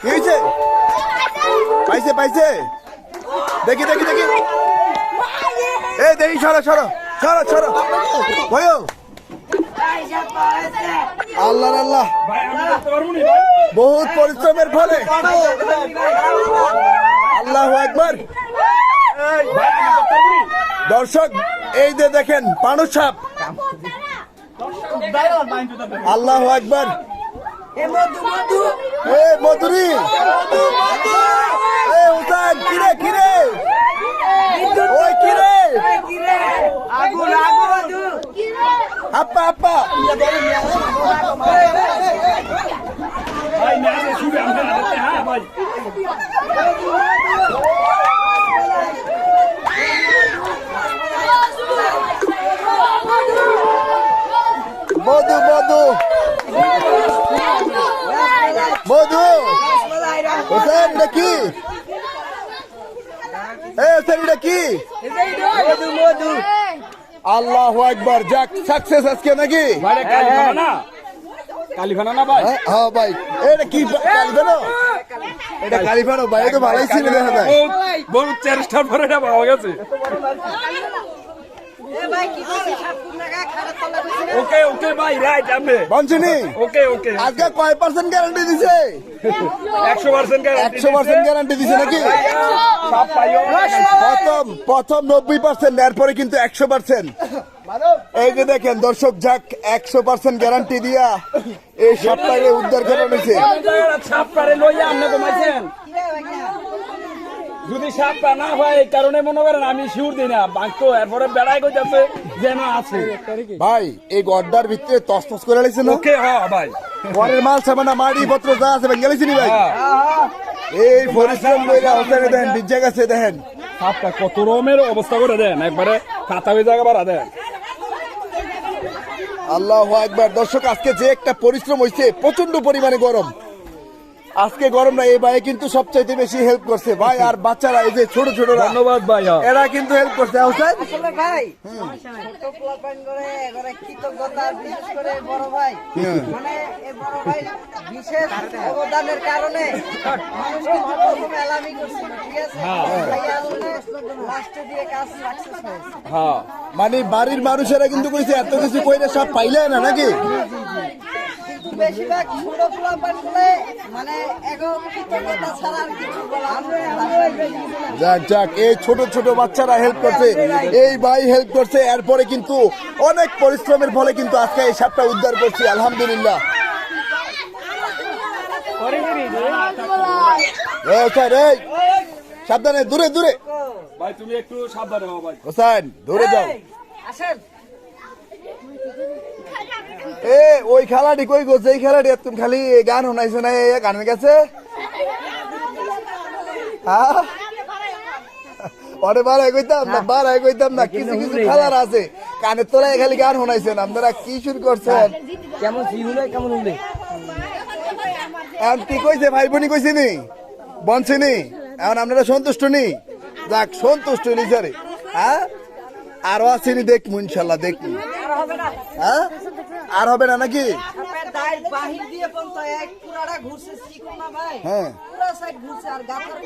কি হয়েছে? পাইছে পাইছে? দেখি দেখি দেখি। এই, দেখি, সরো সরো সরো সরো। ভয়ো আল্লাহ আল্লাহ। বহুত পরিশ্রমের ফলে। আল্লাহ একবার দর্শক, এই যে দেখেন, পানু সাপ। আল্লাহ একবার এ মধুরি। এ উতান কিরে কিরে? ওই কিরে? আপা আপা ভাই ম্যাচে শুরু আমরা হাতে হ্যাঁ ভাই মধু মধু মধু হোসেন এটা কি এ হোসেন এটা কি? আল্লাহ একবার যাক সাকসেস আজকে নাকি? ভাই কালিফানা না? ভাই? হ্যাঁ, হ্যাঁ ভাই। এটা কি কালিফানো? এটা কালিফানো ভাই এটা ভালোই ছিল দেখা যায় বহুত চেষ্টা চেষ্টার পরে এটা পাওয়া গেছে। ওকে ওকে ভাই রাইট আমি বঞ্চিনি ওকে ওকে আজকে কয় পার্সেন্ট গ্যারান্টি দিছে একশো পার্সেন্ট একশো পার্সেন্ট গ্যারান্টি দিছে নাকি প্রথম প্রথম নব্বই পার্সেন্ট এরপরে কিন্তু একশো পার্সেন্ট এই যে দেখেন দর্শক যাক একশো পার্সেন্ট গ্যারান্টি দিয়া এই সপ্তাহে উদ্ধার করা হয়েছে সাপ পারে লইয়া আপনি কমাইছেন যদি সাপ পা না হয় এই কারণে মনে করেন আমি শিউর দিই না। বাঁকতো এরপরে বেড়াই কইতাছে যেন আছে। ভাই এই গড্ডার ভিতরে তস তস করে লাগছে না? ওকে হ্যাঁ ভাই। পরের মাল সামানা মাড়ি পত্র যা আছে গেলেছি নি ভাই? হ্যাঁ। এই পরিশ্রম কইরা হোসেনে দেখেন বিজ্জা গেছে দেখেন। সাপটা কত রকমের অবস্থা করে দেন একবারে কাতা হয়ে জায়গা বাড়া দেন। আল্লাহ একবার দর্শক আজকে যে একটা পরিশ্রম হয়েছে প্রচণ্ড পরিমাণে গরম। আজকে গরম না এই ভাই কিন্তু সবচাইতে বেশি হেল্প করছে। ভাই আর বাচ্চারা এই যে ছোট ছোট ধন্যবাদ ভাই হ্যাঁ। এরা কিন্তু হেল্প করছে। হোসেন? আসলে ভাই কৃতজ্ঞতা বিশেষ করে বড় ভাই। মানে এই বড় ভাই বিশেষ অবদানের কারণে এলামি করছিল ঠিক আছে? লাস্টে দিয়ে কাজ সাকসেস হয়েছে। হ্যাঁ। মানে বাড়ির মানুষেরা কিন্তু কইছে এত কিছু কইলে সব পাইলে না নাকি? বেশিরভাগ ছোট পোলাপানগুলো মানে এখন কৃতজ্ঞতা ছাড়া আর কিছু যাক যাক এই ছোট ছোট বাচ্চারা হেল্প করছে। এই ভাই হেল্প করছে এরপরে কিন্তু অনেক পরিশ্রমের ফলে কিন্তু আজকে এই সাপটা উদ্ধার করছি আলহামদুলিল্লাহ। সাবধানে দূরে দূরে। ভাই তুমি একটু সাবধানে হোসেন দূরে যাও। আসেন। এ ওই খেলাটি কই গো? যেই খেলাটি তুমি খালি গান শোনাইছো না এই গানের কাছে? হ্যাঁ? অরে বাড়াই কইতাম না বাড়াই কইতাম না কিছু কিছু খেলার আছে। কানের তলায় খালি গান শোনাইছেন আপনারা কি শুরু করছেন? কেমন কেমন হলে এখন কি কইছে ভাই বোনই কইছে নি? বনছে নি? এখন আপনারা সন্তুষ্ট নি? যাক সন্তুষ্ট নি স্যারে হ্যাঁ? আরও আসেনি দেখব ইনশাল্লাহ দেখব না হ্যাঁ? আর হবে না নাকি? হ্যাঁ। পুরো সাইড ঘুরছে আর গাছের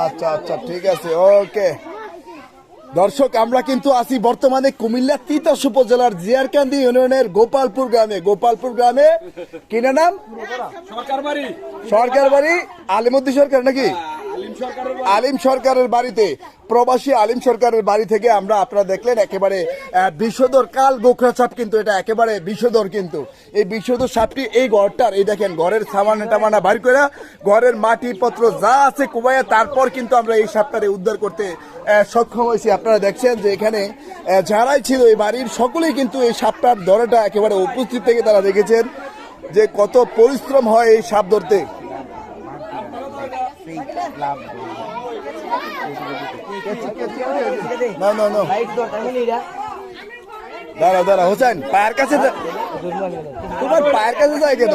আচ্ছা আচ্ছা ঠিক আছে ওকে। দর্শক আমরা কিন্তু আছি বর্তমানে কুমিল্লা তিতাস উপজেলার জিয়ারকান্দি ইউনিয়নের গোপালপুর গ্রামে। গোপালপুর গ্রামে কিনা নাম? সরকার বাড়ি সরকার বাড়ি আলিমুদ্দিন সরকার নাকি? আলিম সরকারের বাড়িতে। প্রবাসী আলিম সরকারের বাড়ি থেকে আমরা আপনারা দেখলেন একেবারে বিষধর কাল গোখরা সাপ কিন্তু এটা একেবারে বিষধর কিন্তু। এই বিষধর সাপটি এই ঘরটার, এই দেখেন, ঘরের সামানা টামানা বাড়ি করে ঘরের মাটি পত্র যা আছে কুবাইয়া তারপর কিন্তু আমরা এই সাপটারে উদ্ধার করতে সক্ষম হয়েছি। আপনারা দেখছেন যে এখানে যারাই ছিল এই বাড়ির, সকলেই কিন্তু এই সাপটার দরটা একেবারে উপস্থিত থেকে তারা দেখেছেন যে কত পরিশ্রম হয় এই সাপ ধরতে। না না না দাঁড়া দাঁড়া হোসেন পায়ের কাছে তোমার পায়ের কাছে যায় কেন?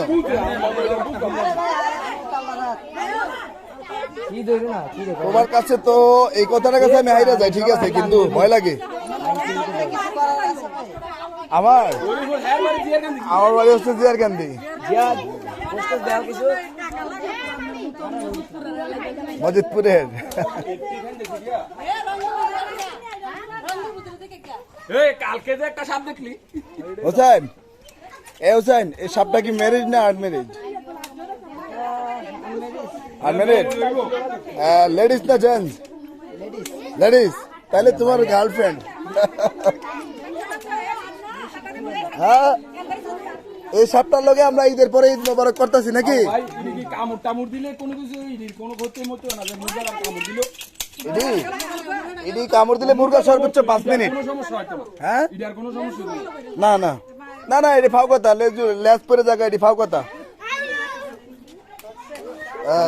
তোমার কাছে তো এই কথাটার কাছে আমি হাইরা যাই ঠিক আছে কিন্তু ভয় লাগে। আমার? আমার বাড়ি হচ্ছে জিয়ার কান্দি। মজিদপুরের কালকে যে একটা সাপ দেখলি। হোসেন এ হোসেন এই সাপটা কি ম্যারেজ না আনম্যারেজ আনম্যারেড লেডিস না জেন্টস লেডিস তাহলে তোমার গার্লফ্রেন্ড হ্যাঁ? এই সাপটার লগে আমরা ঈদের পরে ঈদ মোবারক করতেছি নাকি? কামড় টামড় দিলে কোনো কিছু কোনো ক্ষতি মতো না যে মুরগার কামড় দিল। ইডি ইডি কামড় দিলে মুরগা সর্বোচ্চ পাঁচ মিনিট। কোনো সমস্যা হয়তো হ্যাঁ? ইডার কোনো সমস্যা নেই। না না। না না ফাও কথা লেজ লেজ পরে জায়গা এটি ফাও কথা।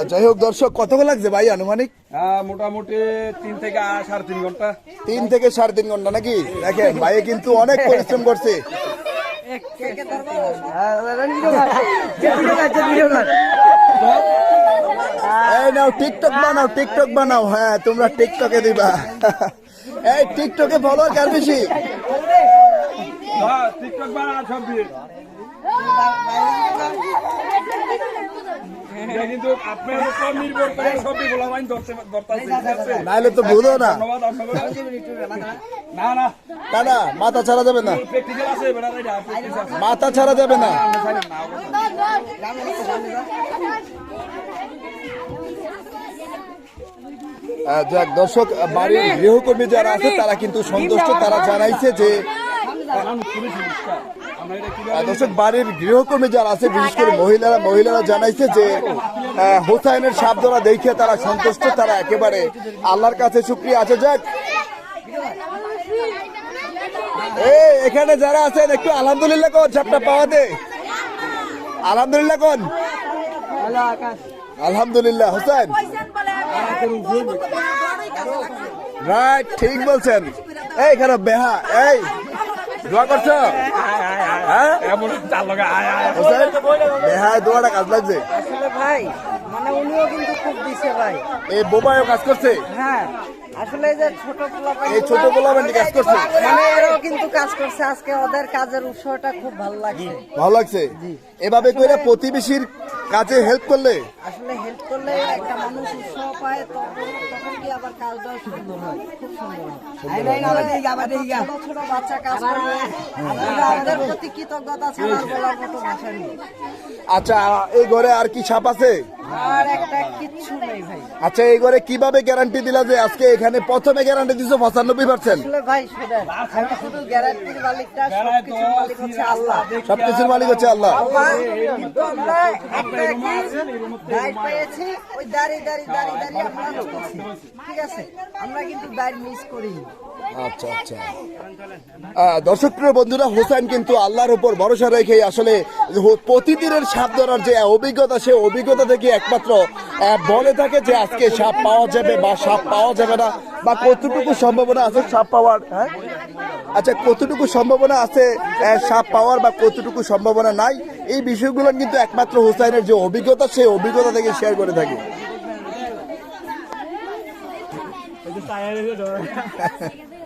যাই হোক দর্শক কত লাগছে ভাই আনুমানিক? হ্যাঁ মোটামুটি তিন থেকে সাড়ে তিন ঘণ্টা। তিন থেকে সাড়ে তিন ঘণ্টা নাকি? দেখেন ভাই কিন্তু অনেক পরিশ্রম করছে। এই নাও টিকটক বানাও টিকটক বানাও হ্যাঁ তোমরা টিকটকে দিবা এই টিকটকে ফলোয়ার কার বেশি হ্যাঁ? নাইলে তো বুঝো না না মাথা ছাড়া যাবে না মাথা ছাড়া যাবে না দর্শক, বাড়ির গৃহকর্মী যারা আছে, তারা কিন্তু সন্তুষ্ট, তারা জানাইছে যে দর্শক, বাড়ির গৃহকর্মী যারা আছে, বিশেষ করে মহিলারা মহিলারা জানাইছে যে হোসাইনের সাপ ধরা দেখে তারা সন্তুষ্ট, তারা একেবারে আল্লাহর কাছে শুক্রিয়া আছে। যাক এখানে যারা আছেন, একটু আলহামদুলিল্লাহ সাপটা পাওয়া দে। আলহামদুলিল্লাহ কোন? আলহামদুলিল্লাহ, হোসেন। রাইট ঠিক বলছেন। এই, খারাপ বেহা, এই, দোয়া করছ? হ্যাঁ? এমন চার লগা আয় আয় হোসেন বেহা দোয়াটা কাজ লাগছে। ভাই উনিও কিন্তু খুব দিছে ভাই। এই বোবায়ও কাজ করছে? হ্যাঁ আসলে যে ছোট পোলাপান এই ছোট পোলাপানটি কাজ করছে? মানে এরাও কিন্তু কাজ করছে। আজকে ওদের কাজের উৎসটা খুব ভালো লাগছে। ভালো লাগছে? এভাবে করে প্রতিবেশীর কাজে হেল্প করলে? আসলে হেল্প করলে একটা মানুষ উৎসাহ পায় তখন তখন কি আবার কাজটাও সুন্দর হয়? খুব সুন্দর ছোট ছোট বাচ্চা কাজ করবে আমাদের প্রতি কৃতজ্ঞতা ছাড়া বলার মতো ভাষা নেই। আচ্ছা এই ঘরে আর কি সাপ আছে? আচ্ছা এই ঘরে কীভাবে গ্যারান্টি দিলা যে আজকে এখানে প্রথমে গ্যারান্টি দিছো পঁচানব্বই পার্সেন্ট সবকিছুর মালিক হচ্ছে আল্লাহ। ঠিক আছে? আমরা কিন্তু দায় মিস করিনি। আচ্ছা আচ্ছা। দর্শক প্রিয় বন্ধুরা, হোসেন কিন্তু আল্লাহর উপর ভরসা রেখে আসলে প্রতিদিনের সাপ ধরার যে অভিজ্ঞতা, সে অভিজ্ঞতা থেকে একমাত্র বলে থাকে যে আজকে সাপ পাওয়া যাবে বা সাপ পাওয়া যাবে না, বা কতটুকু সম্ভাবনা আছে সাপ পাওয়ার হ্যাঁ? আচ্ছা কতটুকু সম্ভাবনা আছে সাপ পাওয়ার বা কতটুকু সম্ভাবনা নাই, এই বিষয়গুলো কিন্তু একমাত্র হোসাইনের যে অভিজ্ঞতা, সেই অভিজ্ঞতা থেকে শেয়ার করে থাকে। 大爷的这都